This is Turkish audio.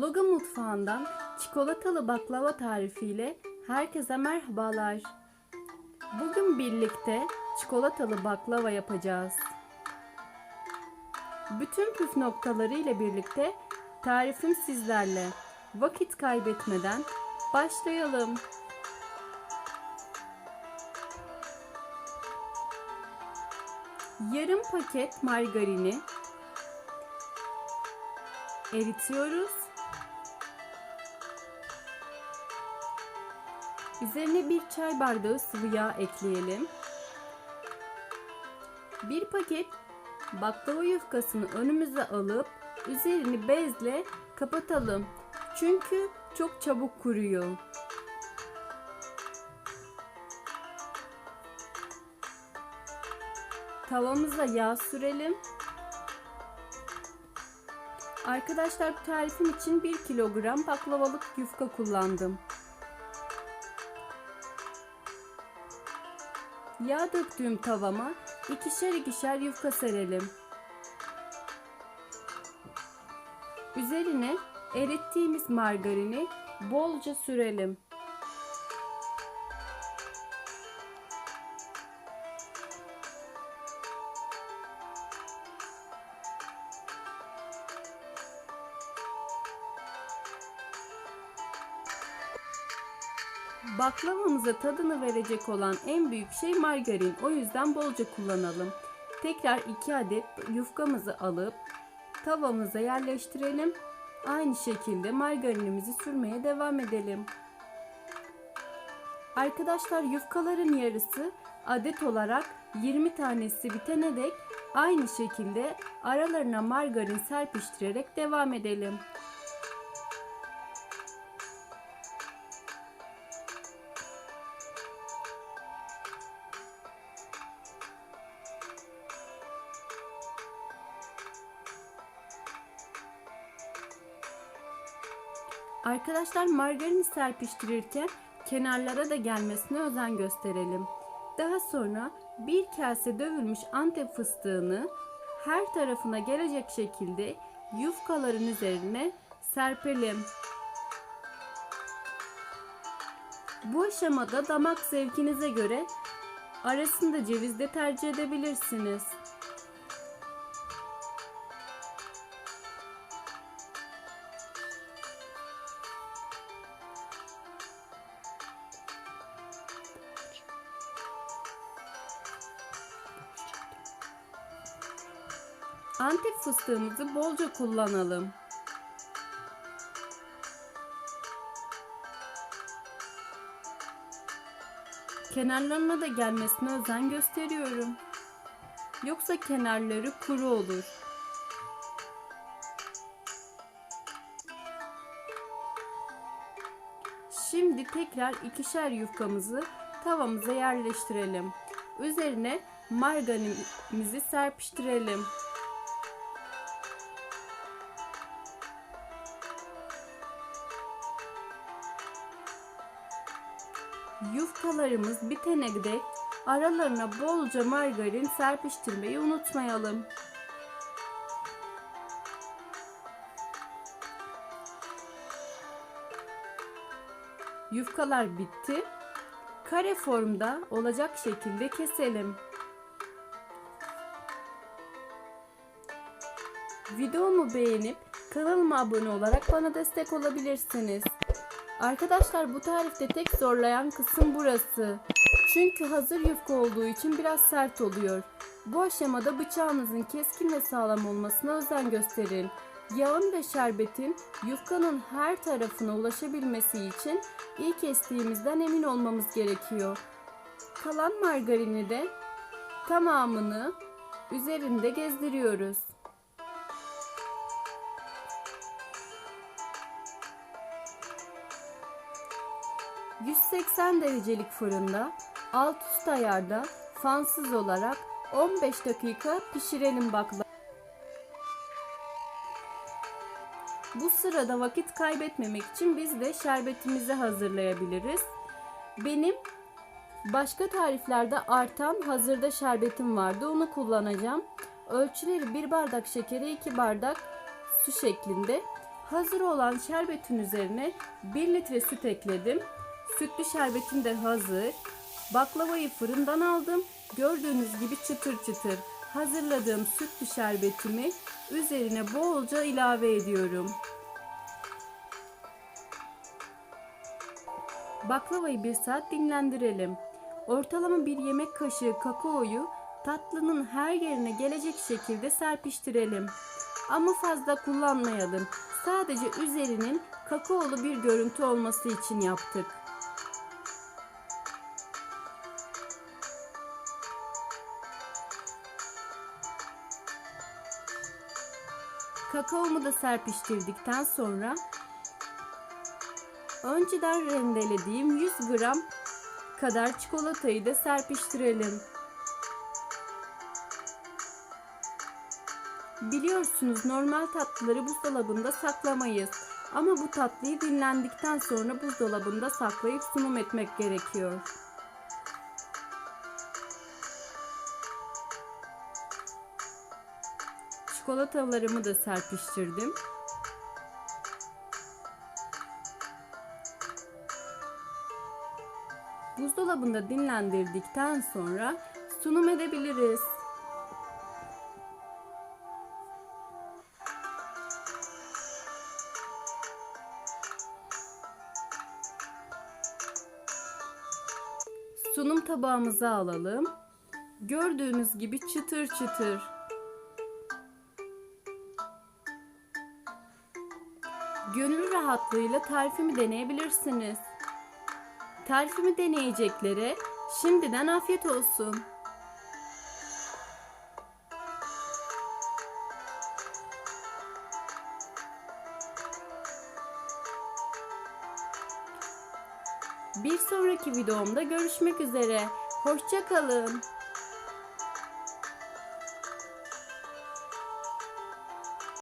Loga mutfağından çikolatalı baklava tarifiyle herkese merhabalar. Bugün birlikte çikolatalı baklava yapacağız. Bütün püf noktaları ile birlikte tarifim sizlerle. Vakit kaybetmeden başlayalım. Yarım paket margarini eritiyoruz. Üzerine bir çay bardağı sıvı yağ ekleyelim. Bir paket baklava yufkasını önümüze alıp üzerini bezle kapatalım. Çünkü çok çabuk kuruyor. Tavamıza yağ sürelim. Arkadaşlar bu tarifim için 1 kilogram baklavalık yufka kullandım. Yağ döktüğüm tavama ikişer ikişer yufka serelim. Üzerine erittiğimiz margarini bolca sürelim. Baklavamıza tadını verecek olan en büyük şey margarin. O yüzden bolca kullanalım. Tekrar 2 adet yufkamızı alıp tavamıza yerleştirelim. Aynı şekilde margarinimizi sürmeye devam edelim. Arkadaşlar yufkaların yarısı adet olarak 20 tanesi bitene dek aynı şekilde aralarına margarin serpiştirerek devam edelim. Arkadaşlar margarini serpiştirirken kenarlara da gelmesine özen gösterelim. Daha sonra bir kase dövülmüş antep fıstığını her tarafına gelecek şekilde yufkaların üzerine serpelim. Bu aşamada damak zevkinize göre arasında ceviz de tercih edebilirsiniz. Antep fıstığımızı bolca kullanalım. Kenarlarına da gelmesine özen gösteriyorum. Yoksa kenarları kuru olur. Şimdi tekrar ikişer yufkamızı tavamıza yerleştirelim. Üzerine margarinimizi serpiştirelim. Yufkalarımız bitene dek aralarına bolca margarin serpiştirmeyi unutmayalım. Yufkalar bitti. Kare formda olacak şekilde keselim. Videomu beğenip kanalıma abone olarak bana destek olabilirsiniz. Arkadaşlar bu tarifte tek zorlayan kısım burası. Çünkü hazır yufka olduğu için biraz sert oluyor. Bu aşamada bıçağınızın keskin ve sağlam olmasına özen gösterin. Yağın ve şerbetin yufkanın her tarafına ulaşabilmesi için iyi kestiğimizden emin olmamız gerekiyor. Kalan margarini de tamamını üzerinde gezdiriyoruz. 180 derecelik fırında alt üst ayarda fansız olarak 15 dakika pişirelim baklava. Bu sırada vakit kaybetmemek için biz de şerbetimizi hazırlayabiliriz. Benim başka tariflerde artan hazırda şerbetim vardı. Onu kullanacağım. Ölçüleri 1 bardak şekeri 2 bardak su şeklinde. Hazır olan şerbetin üzerine 1 litre süt ekledim. Sütlü şerbetim de hazır. Baklavayı fırından aldım. Gördüğünüz gibi çıtır çıtır. Hazırladığım sütlü şerbetimi üzerine bolca ilave ediyorum. Baklavayı bir saat dinlendirelim. Ortalama bir yemek kaşığı kakaoyu tatlının her yerine gelecek şekilde serpiştirelim. Ama fazla kullanmayalım. Sadece üzerinin kakaolu bir görüntü olması için yaptık. Kakaomu da serpiştirdikten sonra önceden rendelediğim 100 gram kadar çikolatayı da serpiştirelim. Biliyorsunuz normal tatlıları buzdolabında saklamayız. Ama bu tatlıyı dinlendikten sonra buzdolabında saklayıp sunum etmek gerekiyor. Çikolatalarımı da serpiştirdim. Buzdolabında dinlendirdikten sonra sunum edebiliriz. Sunum tabağımıza alalım. Gördüğünüz gibi çıtır çıtır. Gönül rahatlığıyla tarifimi deneyebilirsiniz. Tarifimi deneyeceklere şimdiden afiyet olsun. Bir sonraki videomda görüşmek üzere. Hoşçakalın.